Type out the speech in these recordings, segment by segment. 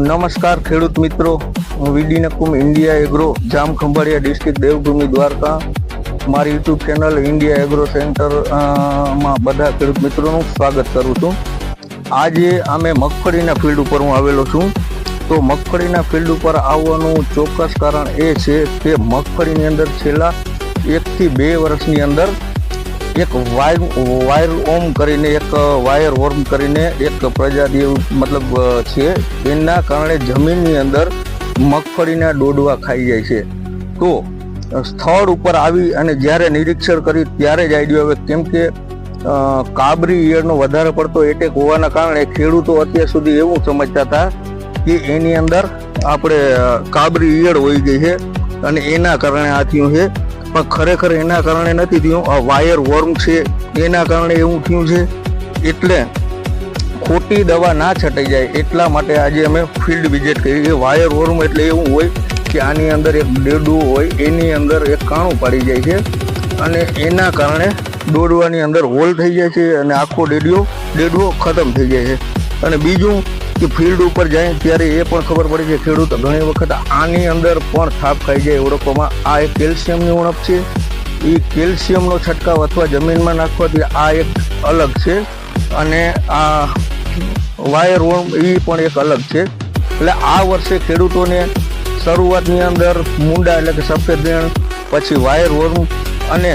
નમસ્કાર ખેડૂત મિત્રો. હું V D Nakum India agro, Jam Khambhaliya district Devbhoomi Dwarka. મારી યુટ્યુબ ચેનલ ઇન્ડિયા એગ્રો સેન્ટરમાં બધા ખેડૂત મિત્રોનું સ્વાગત કરું છું. આજે અમે મગફળીના ફિલ્ડ ઉપર હું આવેલો છું. તો મગફળીના ફિલ્ડ ઉપર આવવાનું ચોક્કસ કારણ એ છે કે મગફળીની અંદર છેલ્લા એકથી બે વર્ષની અંદર એક વાયર વાયર ઓમ કરીને, એક વાયર ઓર્મ કરીને એક પ્રજાતિ મતલબ છે. એના કારણે જમીનની અંદર મગફળીના ડોડવા ખાઈ જાય છે. તો સ્થળ ઉપર આવી અને જ્યારે નિરીક્ષણ કરી ત્યારે જ આઈડિયો આવે. કેમ કે કાબરી ઈયળનો વધારે પડતો એટેક હોવાના કારણે ખેડૂતો અત્યાર સુધી એવું સમજતા હતા કે એની અંદર આપણે કાબરી ઈયળ હોઈ ગઈ છે અને એના કારણે આ થયું છે. પણ ખરેખર એના કારણે નથી થયું. આ વાયર વોર્મ છે, એના કારણે એવું થયું છે. એટલે ખોટી દવા ના છટાઈ જાય એટલા માટે આજે અમે ફિલ્ડ વિઝિટ કરી. એ વાયર વોર્મ એટલે એવું હોય કે આની અંદર એક ડેડું હોય, એની અંદર એક કાણું પાડી જાય છે અને એના કારણે દોડવાની અંદર હોલ થઈ જાય છે અને આખો ડેડિયો ડેડવો ખતમ થઈ જાય છે. અને બીજું કે ફિલ્ડ ઉપર જાય ત્યારે એ પણ ખબર પડે છે ખેડૂત ઘણી વખત આની અંદર પણ થાપ ખાઈ જાય ઓળખવામાં આ એક કેલ્શિયમની ઉણપ છે. એ કેલ્શિયમનો છંટકાવ અથવા જમીનમાં નાખવાથી આ એક અલગ છે અને આ વાયર વોર્મ એ પણ એક અલગ છે. એટલે આ વર્ષે ખેડૂતોને શરૂઆતની અંદર મુંડા એટલે કે સફેદ રેણ પછી વાયર વોર્મ અને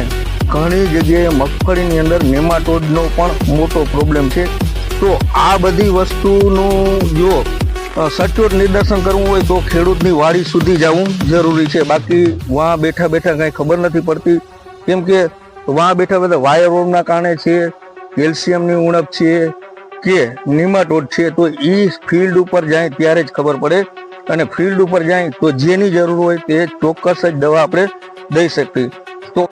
ઘણી જગ્યાએ મગફળીની અંદર નેમાટોડનો પણ મોટો પ્રોબ્લેમ છે. તો આ બધી વસ્તુનું જો સચોટ નિદર્શન કરવું હોય તો ખેડૂતની વાડી સુધી જવું જરૂરી છે. બાકી વાં બેઠા બેઠા કાંઈ ખબર નથી પડતી. કેમ કે વાં બેઠા બેઠા વાયર કારણે છે, કેલ્શિયમની ઉણપ છે, કે નિમાટોડ છે, તો એ ફિલ્ડ ઉપર જાય ત્યારે જ ખબર પડે. અને ફિલ્ડ ઉપર જાય તો જેની જરૂર હોય તે ચોક્કસ જ દવા આપણે દઈ શકીએ. તો